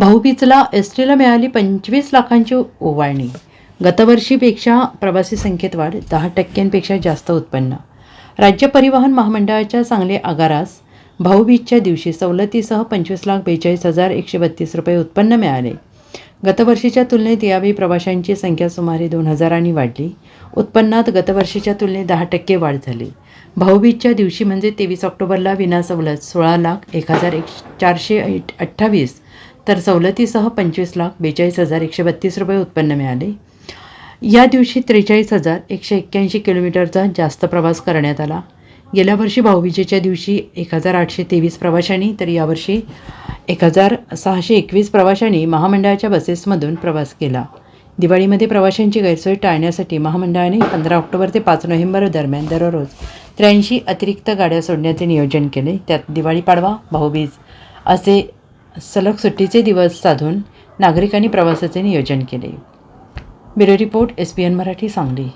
भाऊबीजला S टीला मिळाली पंचवीस लाखांची ओवाळणी गतवर्षीपेक्षा प्रवासी संख्येत वाढ दहा टक्क्यांपेक्षा जास्त उत्पन्न. राज्य परिवहन महामंडळाच्या सांगली आगारास भाऊबीजच्या दिवशी सवलतीसह पंचवीस लाख बेचाळीस हजार एकशे बत्तीस रुपये उत्पन्न मिळाले. गतवर्षीच्या तुलनेत यावेळी प्रवाशांची संख्या सुमारे दोन हजारांनी वाढली. उत्पन्नात गतवर्षीच्या तुलनेत दहा टक्के वाढ झाली. भाऊबीजच्या दिवशी म्हणजे तेवीस ऑक्टोबरला विनासवलत सोळा लाख एक हजार एक चारशे ऐट- अठ्ठावीस तर सवलतीसह पंचवीस लाख बेचाळीस हजार एकशे बत्तीस रुपये उत्पन्न मिळाले. या दिवशी त्रेचाळीस हजार एकशे एक्क्याऐंशी किलोमीटरचा जास्त प्रवास करण्यात आला. गेल्या वर्षी भाऊबीजेच्या दिवशी एक हजार आठशे तेवीस प्रवाशांनी तर यावर्षी एक हजार सहाशे एकवीस प्रवाशांनी महामंडळाच्या बसेसमधून प्रवास केला. दिवाळीमध्ये प्रवाशांची गैरसोय टाळण्यासाठी महामंडळाने पंधरा ऑक्टोबर ते पाच नोव्हेंबर दरम्यान दररोज त्र्याऐंशी अतिरिक्त गाड्या सोडण्याचे नियोजन केले. त्यात दिवाळी पाडवा भाऊबीज असे सलग सुट्टीचे दिवस साधून नागरिकांनी प्रवासाचे नियोजन केले. Bureau report S P N Marathi Sangli.